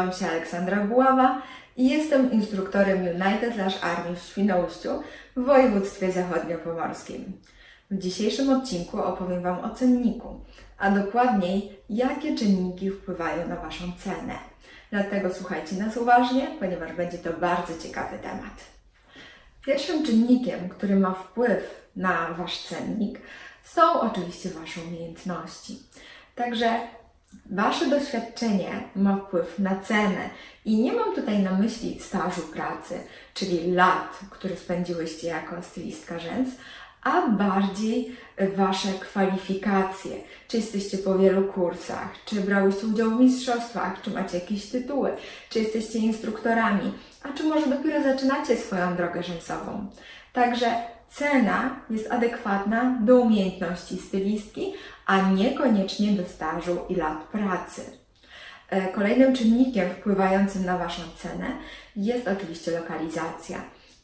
Nazywam się Aleksandra Buława i jestem instruktorem United Lash Army w Świnoujściu w województwie zachodniopomorskim. W dzisiejszym odcinku opowiem Wam o cenniku, a dokładniej jakie czynniki wpływają na Waszą cenę. Dlatego słuchajcie nas uważnie, ponieważ będzie to bardzo ciekawy temat. Pierwszym czynnikiem, który ma wpływ na Wasz cennik, są oczywiście Wasze umiejętności. Także Wasze doświadczenie ma wpływ na cenę i nie mam tutaj na myśli stażu pracy, czyli lat, które spędziłyście jako stylistka rzęs, a bardziej Wasze kwalifikacje. Czy jesteście po wielu kursach, czy brałyście udział w mistrzostwach, czy macie jakieś tytuły, czy jesteście instruktorami, a czy może dopiero zaczynacie swoją drogę rzęsową. Także cena jest adekwatna do umiejętności stylistki, a niekoniecznie do stażu i lat pracy. E, Kolejnym czynnikiem wpływającym na Waszą cenę jest oczywiście lokalizacja.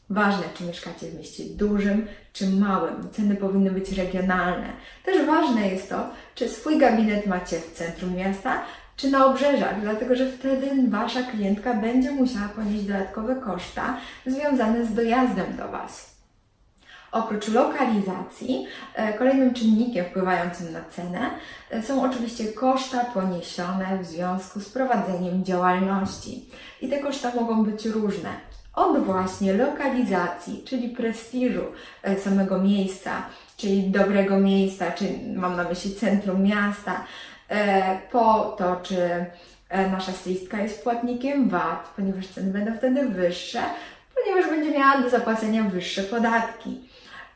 Ważne, czy mieszkacie w mieście dużym czy małym. Ceny powinny być regionalne. Też ważne jest to, czy swój gabinet macie w centrum miasta, czy na obrzeżach, dlatego że wtedy Wasza klientka będzie musiała ponieść dodatkowe koszta związane z dojazdem do Was. Oprócz lokalizacji, e, kolejnym czynnikiem wpływającym na cenę e, są oczywiście koszta poniesione w związku z prowadzeniem działalności. I te koszta mogą być różne. Od właśnie lokalizacji, czyli prestiżu e, samego miejsca, czyli dobrego miejsca, czy mam na myśli centrum miasta, po to, czy nasza stylistka jest płatnikiem VAT, ponieważ ceny będą wtedy wyższe, ponieważ będzie miała do zapłacenia wyższe podatki.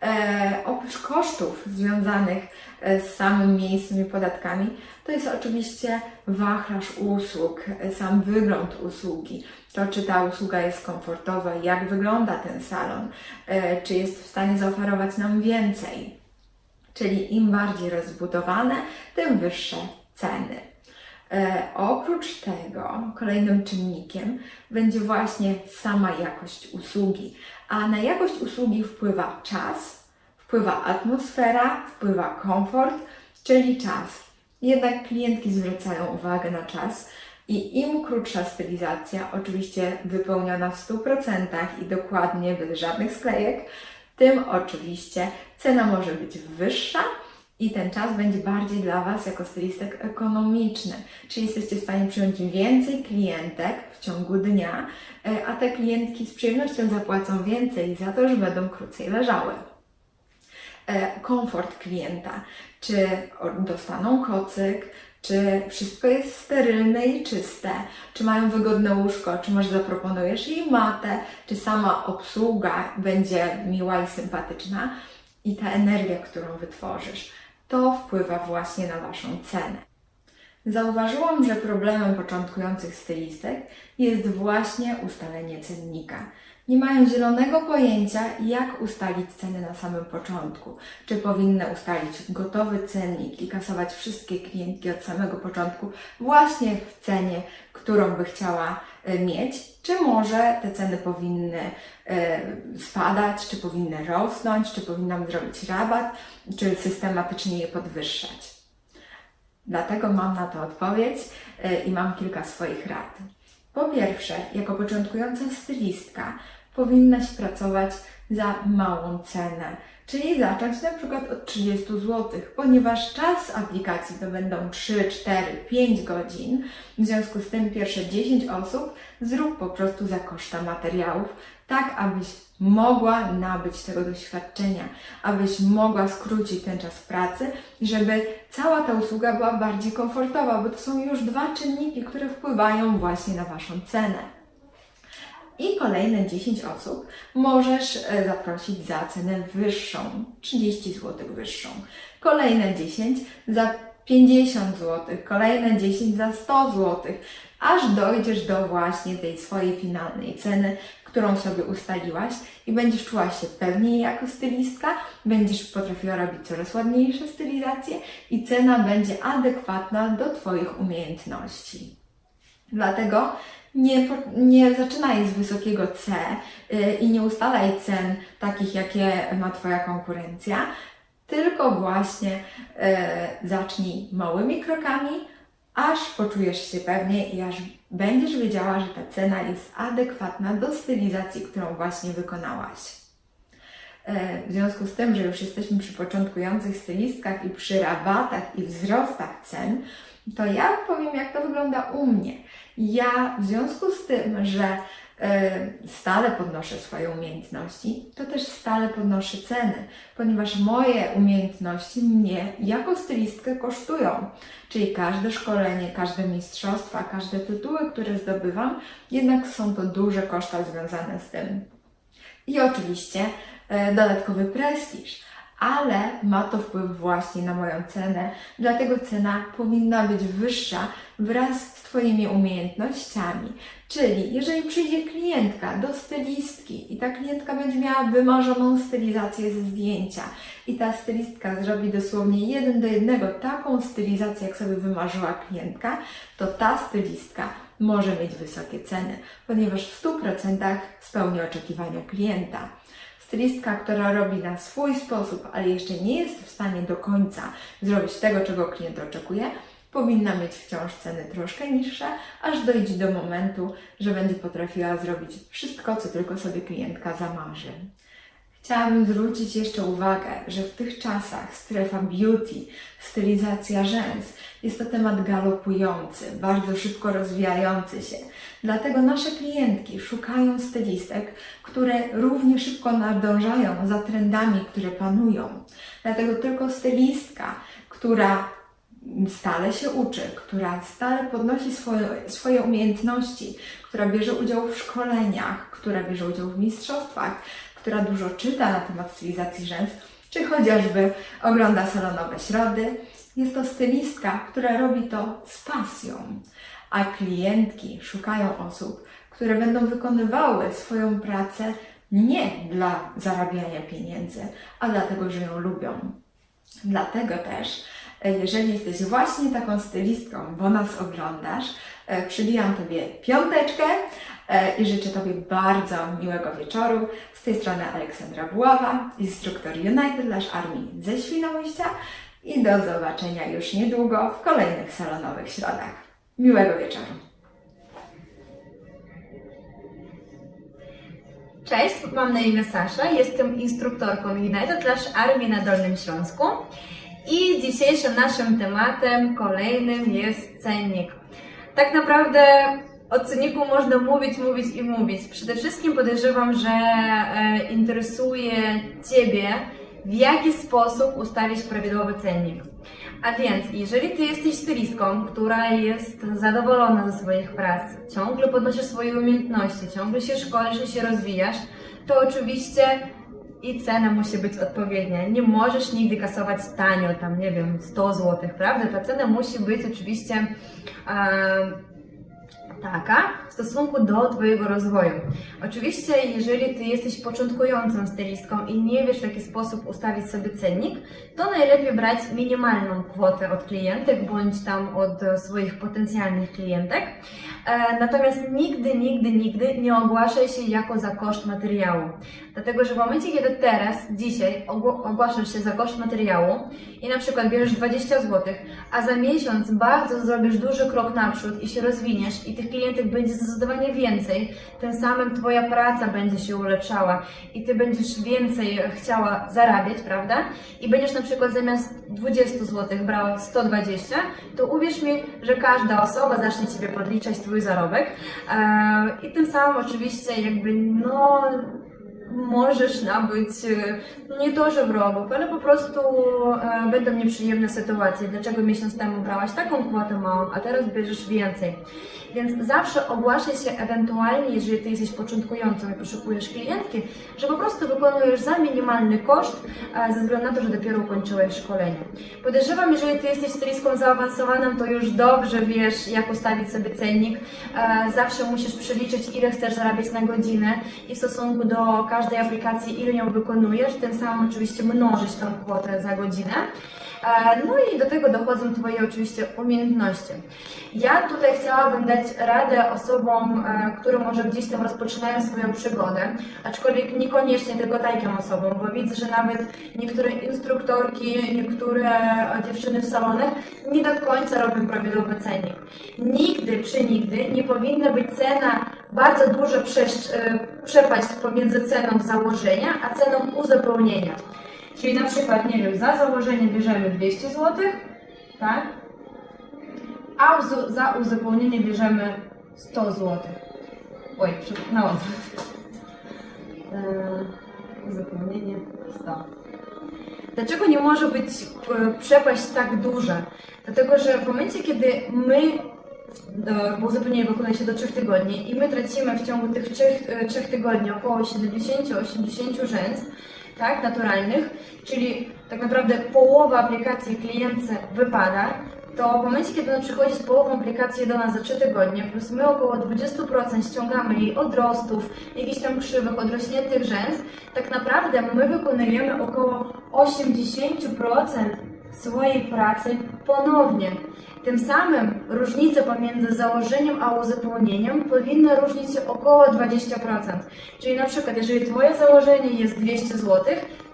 E, oprócz kosztów związanych e, z samym miejscem i podatkami, to jest oczywiście wachlarz usług, e, sam wygląd usługi. To, czy ta usługa jest komfortowa, jak wygląda ten salon, czy jest w stanie zaoferować nam więcej. Czyli im bardziej rozbudowane, tym wyższe ceny. E, oprócz tego, kolejnym czynnikiem będzie właśnie sama jakość usługi. A na jakość usługi wpływa czas, wpływa atmosfera, wpływa komfort, czyli czas. Jednak klientki zwracają uwagę na czas i im krótsza stylizacja, oczywiście wypełniona w 100% i dokładnie, bez żadnych sklejek, tym oczywiście cena może być wyższa i ten czas będzie bardziej dla Was jako stylistek ekonomiczny. Czyli jesteście w stanie przyjąć więcej klientek w ciągu dnia, e, a te klientki z przyjemnością zapłacą więcej za to, że będą krócej leżały. E, Komfort klienta. Czy dostaną kocyk, czy wszystko jest sterylne i czyste, czy mają wygodne łóżko, czy może zaproponujesz jej matę, czy sama obsługa będzie miła i sympatyczna i ta energia, którą wytworzysz, to wpływa właśnie na Waszą cenę. Zauważyłam, że problemem początkujących stylistek jest właśnie ustalenie cennika. Nie mają zielonego pojęcia, jak ustalić ceny na samym początku. Czy powinny ustalić gotowy cennik i kasować wszystkie klientki od samego początku właśnie w cenie, którą by chciała mieć, czy może te ceny powinny e, spadać, czy powinny rosnąć, czy powinnam zrobić rabat, czy systematycznie je podwyższać. Dlatego mam na to odpowiedź y, i mam kilka swoich rad. Po pierwsze, jako początkująca stylistka powinnaś pracować za małą cenę, czyli zacząć na przykład od 30 zł, ponieważ czas aplikacji to będą 3, 4, 5 godzin. W związku z tym pierwsze 10 osób zrób po prostu za koszta materiałów, tak abyś mogła nabyć tego doświadczenia, abyś mogła skrócić ten czas pracy, żeby cała ta usługa była bardziej komfortowa, bo to są już dwa czynniki, które wpływają właśnie na Waszą cenę. I kolejne 10 osób możesz e, zaprosić za cenę wyższą, 30 zł wyższą. Kolejne 10 za 50 zł, kolejne 10 za 100 zł, aż dojdziesz do właśnie tej swojej finalnej ceny, którą sobie ustaliłaś i będziesz czuła się pewniej jako stylistka, będziesz potrafiła robić coraz ładniejsze stylizacje i cena będzie adekwatna do Twoich umiejętności. Dlatego nie, nie zaczynaj z wysokiego C y, i nie ustalaj cen takich, jakie ma Twoja konkurencja, tylko właśnie y, zacznij małymi krokami, aż poczujesz się pewnie i aż będziesz wiedziała, że ta cena jest adekwatna do stylizacji, którą właśnie wykonałaś. E, W związku z tym, że już jesteśmy przy początkujących stylistkach i przy rabatach i wzrostach cen, to ja powiem, jak to wygląda u mnie. Ja w związku z tym, że e, stale podnoszę swoje umiejętności, to też stale podnoszę ceny, ponieważ moje umiejętności mnie jako stylistkę kosztują. Czyli każde szkolenie, każde mistrzostwa, każde tytuły, które zdobywam, jednak są to duże koszta związane z tym. I oczywiście e, dodatkowy prestiż, ale ma to wpływ właśnie na moją cenę, dlatego cena powinna być wyższa wraz z Twoimi umiejętnościami. Czyli jeżeli przyjdzie klientka do stylistki i ta klientka będzie miała wymarzoną stylizację ze zdjęcia i ta stylistka zrobi dosłownie jeden do jednego taką stylizację, jak sobie wymarzyła klientka, to ta stylistka może mieć wysokie ceny, ponieważ w 100% spełni oczekiwania klienta. Stylistka, która robi na swój sposób, ale jeszcze nie jest w stanie do końca zrobić tego, czego klient oczekuje, powinna mieć wciąż ceny troszkę niższe, aż dojdzie do momentu, że będzie potrafiła zrobić wszystko, co tylko sobie klientka zamarzy. Chciałabym zwrócić jeszcze uwagę, że w tych czasach strefa beauty, stylizacja rzęs jest to temat galopujący, bardzo szybko rozwijający się. Dlatego nasze klientki szukają stylistek, które równie szybko nadążają za trendami, które panują. Dlatego tylko stylistka, która stale się uczy, która stale podnosi swoje, swoje umiejętności, która bierze udział w szkoleniach, która bierze udział w mistrzostwach, która dużo czyta na temat stylizacji rzęs, czy chociażby ogląda salonowe środy. Jest to stylistka, która robi to z pasją, a klientki szukają osób, które będą wykonywały swoją pracę nie dla zarabiania pieniędzy, a dlatego, że ją lubią. Dlatego też, jeżeli jesteś właśnie taką stylistką, bo nas oglądasz, e, przybijam Tobie piąteczkę i życzę Tobie bardzo miłego wieczoru. Z tej strony Aleksandra Buława, instruktor United Lash Army ze Świnoujścia i do zobaczenia już niedługo w kolejnych salonowych środach. Miłego wieczoru! Cześć, mam na imię Sasza, jestem instruktorką United Lash Army na Dolnym Śląsku i dzisiejszym naszym tematem kolejnym jest cennik. Tak naprawdę o cenniku można mówić, mówić i mówić. Przede wszystkim podejrzewam, że e, interesuje Ciebie, w jaki sposób ustawić prawidłowy cennik. A więc, jeżeli Ty jesteś stylistką, która jest zadowolona ze swoich prac, ciągle podnosisz swoje umiejętności, ciągle się szkolisz i się rozwijasz, to oczywiście i cena musi być odpowiednia. Nie możesz nigdy kasować tanio, tam nie wiem, 100 zł, prawda? Ta cena musi być oczywiście e, 大家 w stosunku do Twojego rozwoju. Oczywiście, jeżeli Ty jesteś początkującą stylistką i nie wiesz, w jaki sposób ustawić sobie cennik, to najlepiej brać minimalną kwotę od klientek bądź tam od swoich potencjalnych klientek. E, Natomiast nigdy, nigdy, nigdy nie ogłaszaj się jako za koszt materiału. Dlatego, że w momencie, kiedy teraz, dzisiaj ogłaszasz się za koszt materiału i na przykład bierzesz 20 zł, a za miesiąc bardzo zrobisz duży krok naprzód i się rozwiniesz i tych klientek będzie zdecydowanie więcej, tym samym Twoja praca będzie się ulepszała i Ty będziesz więcej chciała zarabiać, prawda? I będziesz na przykład zamiast 20 zł brała 120, to uwierz mi, że każda osoba zacznie Ciebie podliczać Twój zarobek e, i tym samym oczywiście jakby no możesz nabyć e, nie to, że wrogów, ale po prostu e, będą nieprzyjemne sytuacje. Dlaczego miesiąc temu brałaś taką kwotę małą, a teraz bierzesz więcej? Więc zawsze ogłaszaj się ewentualnie, jeżeli Ty jesteś początkującą i poszukujesz klientki, że po prostu wykonujesz za minimalny koszt, e, ze względu na to, że dopiero ukończyłeś szkolenie. Podejrzewam, jeżeli Ty jesteś stylistką zaawansowaną, to już dobrze wiesz, jak ustawić sobie cennik. E, Zawsze musisz przeliczyć, ile chcesz zarabiać na godzinę i w stosunku do każdej aplikacji, ile ją wykonujesz, tym samym oczywiście mnożyć tą kwotę za godzinę. E, No i do tego dochodzą Twoje oczywiście umiejętności. Ja tutaj chciałabym dać radę osobom, e, które może gdzieś tam rozpoczynają swoją przygodę, aczkolwiek niekoniecznie tylko takim osobom, bo widzę, że nawet niektóre instruktorki, niektóre dziewczyny w salonach nie do końca robią prawidłowy cennik. Nigdy czy nigdy nie powinna być cena bardzo duża e, przepaść pomiędzy ceną założenia a ceną uzupełnienia. Czyli na przykład, nie wiem, za założenie bierzemy 200 zł, tak? A za uzupełnienie bierzemy 100 zł. Oj, na odwrót. Eee, uzupełnienie 100. Dlaczego nie może być e, przepaść tak duża? Dlatego, że w momencie, kiedy my, e, bo uzupełnienie wykonuje się do 3 tygodni i my tracimy w ciągu tych 3, e, 3 tygodni około 70-80 rzęs, tak, naturalnych, czyli tak naprawdę połowa aplikacji klientce wypada, to w momencie, kiedy ona przychodzi z połową aplikacji do nas za 3 tygodnie, plus my około 20% ściągamy jej odrostów, jakichś tam krzywych, odrośniętych rzęs, tak naprawdę my wykonujemy około 80% swojej pracy ponownie. Tym samym różnica pomiędzy założeniem a uzupełnieniem powinna różnić się około 20%. Czyli na przykład, jeżeli Twoje założenie jest 200 zł,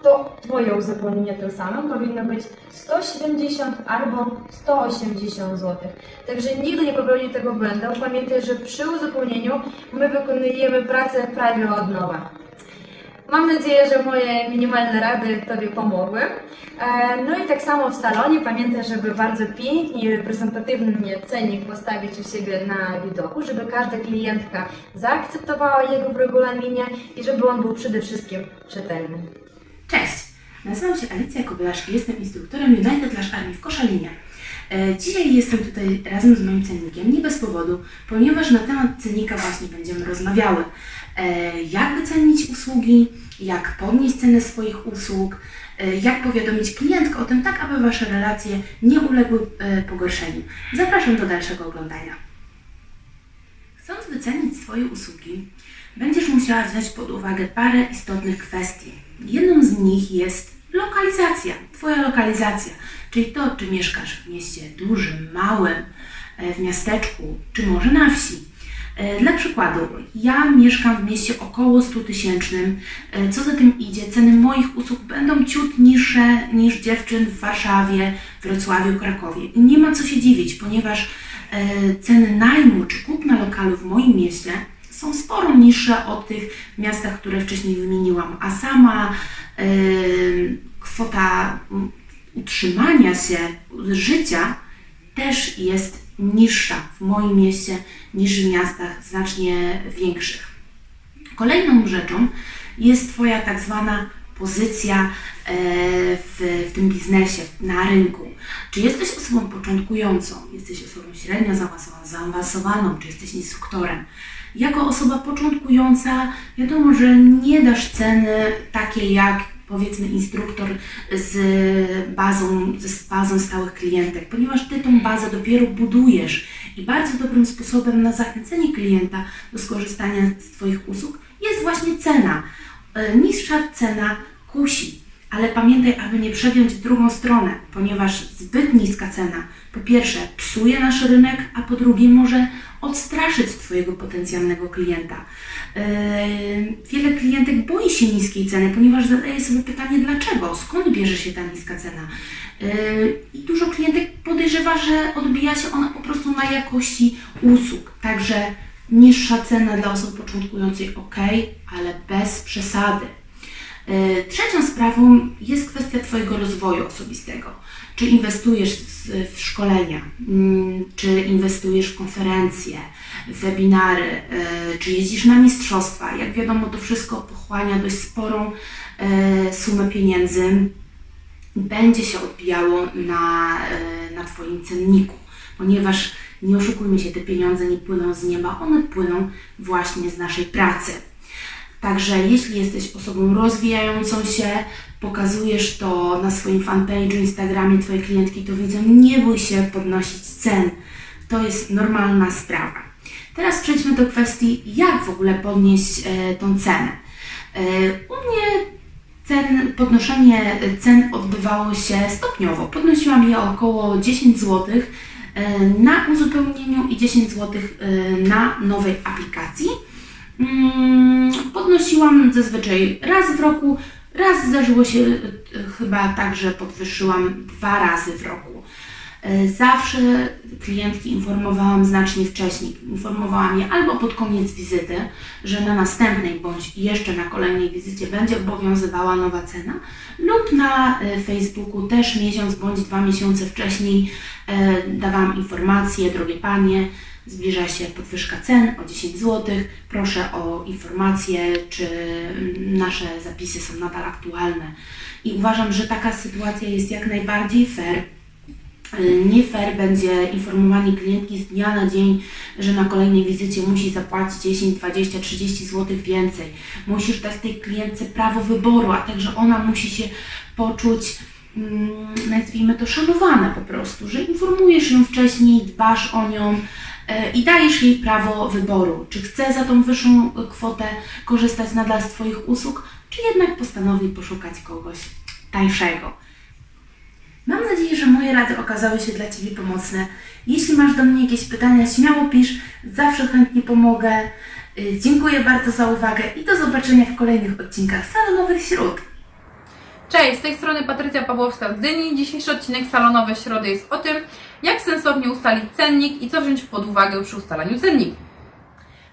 to Twoje uzupełnienie tym samym powinno być 170 albo 180 zł. Także nigdy nie popełnij tego błędu. Pamiętaj, że przy uzupełnieniu my wykonujemy pracę prawie od nowa. Mam nadzieję, że moje minimalne rady Tobie pomogły. E, No i tak samo w salonie pamiętaj, żeby bardzo pięknie i reprezentatywnie cennik postawić u siebie na widoku, żeby każda klientka zaakceptowała jego w regulaminie i żeby on był przede wszystkim czytelny. Cześć, nazywam się Alicja Kobylarz i jestem instruktorem United Lash Army w Koszalinie. E, Dzisiaj jestem tutaj razem z moim cennikiem, nie bez powodu, ponieważ na temat cennika właśnie będziemy rozmawiały. E, Jak wycenić usługi, jak podnieść cenę swoich usług, e, jak powiadomić klientkę o tym, tak aby Wasze relacje nie uległy e, pogorszeniu. Zapraszam do dalszego oglądania. Chcąc wycenić swoje usługi, będziesz musiała wziąć pod uwagę parę istotnych kwestii. Jedną z nich jest lokalizacja, Twoja lokalizacja, czyli to, czy mieszkasz w mieście dużym, małym, w miasteczku, czy może na wsi. E, Dla przykładu, ja mieszkam w mieście około 100 tysięcznym. E, Co za tym idzie, ceny moich usług będą ciut niższe niż dziewczyn w Warszawie, Wrocławiu, Krakowie. Nie ma co się dziwić, ponieważ e, ceny najmu czy kupna lokalu w moim mieście są sporo niższe od tych miastach, które wcześniej wymieniłam, a sama kwota utrzymania się, życia też jest niższa w moim mieście niż w miastach znacznie większych. Kolejną rzeczą jest Twoja tak zwana pozycja e, w, w tym biznesie, na rynku. Czy jesteś osobą początkującą, jesteś osobą średnio zaawansowaną, czy jesteś instruktorem? Jako osoba początkująca, wiadomo, że nie dasz ceny takiej jak powiedzmy instruktor z bazą, z bazą stałych klientek, ponieważ Ty tą bazę dopiero budujesz i bardzo dobrym sposobem na zachęcenie klienta do skorzystania z Twoich usług jest właśnie cena. E, Niższa cena kusi, ale pamiętaj, aby nie przegiąć w drugą stronę, ponieważ zbyt niska cena po pierwsze psuje nasz rynek, a po drugie może odstraszyć Twojego potencjalnego klienta. Yy, Wiele klientek boi się niskiej ceny, ponieważ zadaje sobie pytanie, dlaczego, skąd bierze się ta niska cena. Yy, I dużo klientek podejrzewa, że odbija się ona po prostu na jakości usług. Także niższa cena dla osób początkujących ok, ale bez przesady. Yy, Trzecią sprawą jest kwestia Twojego rozwoju osobistego. Czy inwestujesz w, szkolenia, mm, czy inwestujesz w konferencje, w webinary, yy, czy jeździsz na mistrzostwa. Jak wiadomo, to wszystko pochłania dość sporą yy, sumę pieniędzy będzie się odbijało na, na Twoim cenniku, ponieważ nie oszukujmy się, te pieniądze nie płyną z nieba, one płyną właśnie z naszej pracy. Także jeśli jesteś osobą rozwijającą się, pokazujesz to na swoim fanpage'u, Instagramie, Twoje klientki to widzą, nie bój się podnosić cen. To jest normalna sprawa. Teraz przejdźmy do kwestii, jak w ogóle podnieść e, tą cenę. E, u mnie podnoszenie cen odbywało się stopniowo. Podnosiłam je około 10 zł na uzupełnieniu i 10 zł na nowej aplikacji. Mm, Podnosiłam zazwyczaj raz w roku, raz zdarzyło się e, chyba tak, że podwyższyłam dwa razy w roku. E, Zawsze klientki informowałam znacznie wcześniej. Informowałam je albo pod koniec wizyty, że na następnej bądź jeszcze na kolejnej wizycie będzie obowiązywała nowa cena, lub na e, Facebooku też miesiąc bądź dwa miesiące wcześniej dawałam informacje, drogie panie, zbliża się podwyżka cen o 10 zł. Proszę o informację, czy nasze zapisy są nadal aktualne. I uważam, że taka sytuacja jest jak najbardziej fair. Y, Nie fair będzie informowanie klientki z dnia na dzień, że na kolejnej wizycie musi zapłacić 10, 20, 30 zł więcej. Musisz dać tej klientce prawo wyboru, a także ona musi się poczuć, mm, nazwijmy to, szanowana po prostu, że informujesz ją wcześniej, dbasz o nią i dajesz jej prawo wyboru, czy chce za tą wyższą kwotę korzystać nadal z Twoich usług, czy jednak postanowi poszukać kogoś tańszego. Mam nadzieję, że moje rady okazały się dla Ciebie pomocne. Jeśli masz do mnie jakieś pytania, śmiało pisz, zawsze chętnie pomogę. Y, Dziękuję bardzo za uwagę i do zobaczenia w kolejnych odcinkach Salonowych Śród. Cześć, z tej strony Patrycja Pawłowska z Gdyni. Dzisiejszy odcinek Salonowe Środy jest o tym, jak sensownie ustalić cennik i co wziąć pod uwagę przy ustalaniu cennika.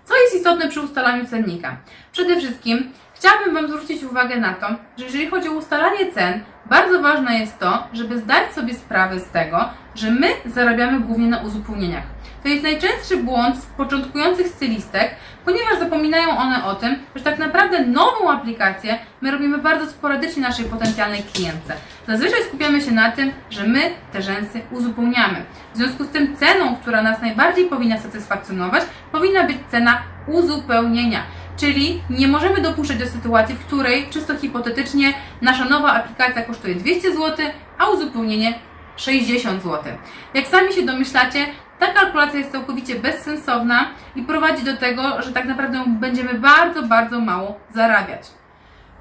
Co jest istotne przy ustalaniu cennika? Przede wszystkim chciałabym Wam zwrócić uwagę na to, że jeżeli chodzi o ustalanie cen, bardzo ważne jest to, żeby zdać sobie sprawę z tego, że my zarabiamy głównie na uzupełnieniach. To jest najczęstszy błąd początkujących stylistek, ponieważ zapominają one o tym, że tak naprawdę nową aplikację my robimy bardzo sporadycznie naszej potencjalnej klientce. Zazwyczaj skupiamy się na tym, że my te rzęsy uzupełniamy. W związku z tym ceną, która nas najbardziej powinna satysfakcjonować, powinna być cena uzupełnienia. Czyli nie możemy dopuszczać do sytuacji, w której czysto hipotetycznie nasza nowa aplikacja kosztuje 200 zł, a uzupełnienie 60 zł. Jak sami się domyślacie, ta kalkulacja jest całkowicie bezsensowna i prowadzi do tego, że tak naprawdę będziemy bardzo, bardzo mało zarabiać.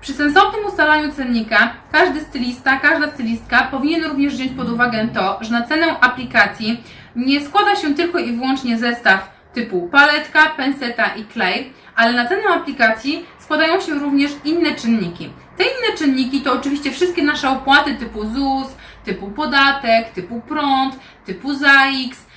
Przy sensownym ustalaniu cennika każdy stylista, każda stylistka powinien również wziąć pod uwagę to, że na cenę aplikacji nie składa się tylko i wyłącznie zestaw typu paletka, penseta i klej, ale na cenę aplikacji składają się również inne czynniki. Te inne czynniki to oczywiście wszystkie nasze opłaty typu ZUS, typu podatek, typu prąd, typu ZAX, e,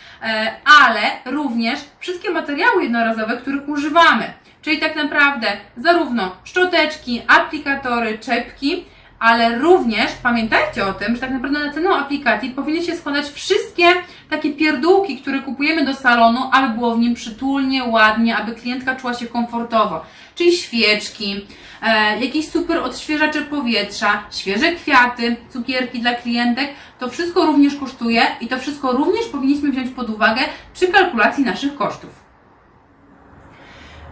ale również wszystkie materiały jednorazowe, których używamy. Czyli tak naprawdę zarówno szczoteczki, aplikatory, czepki, ale również pamiętajcie o tym, że tak naprawdę na cenę aplikacji powinny się składać wszystkie takie pierdółki, które kupujemy do salonu, aby było w nim przytulnie, ładnie, aby klientka czuła się komfortowo. Czyli świeczki, e, jakieś super odświeżacze powietrza, świeże kwiaty, cukierki dla klientek. To wszystko również kosztuje i to wszystko również powinniśmy wziąć pod uwagę przy kalkulacji naszych kosztów.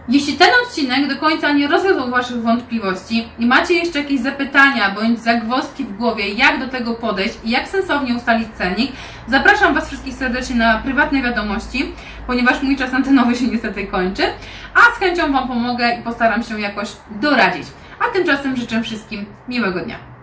Jeśli ten odcinek do końca nie rozwiązał Waszych wątpliwości i macie jeszcze jakieś zapytania bądź zagwozdki w głowie, jak do tego podejść i jak sensownie ustalić cennik, zapraszam Was wszystkich serdecznie na prywatne wiadomości, ponieważ mój czas antenowy się niestety kończy, a z chęcią Wam pomogę i postaram się jakoś doradzić. A tymczasem życzę wszystkim miłego dnia.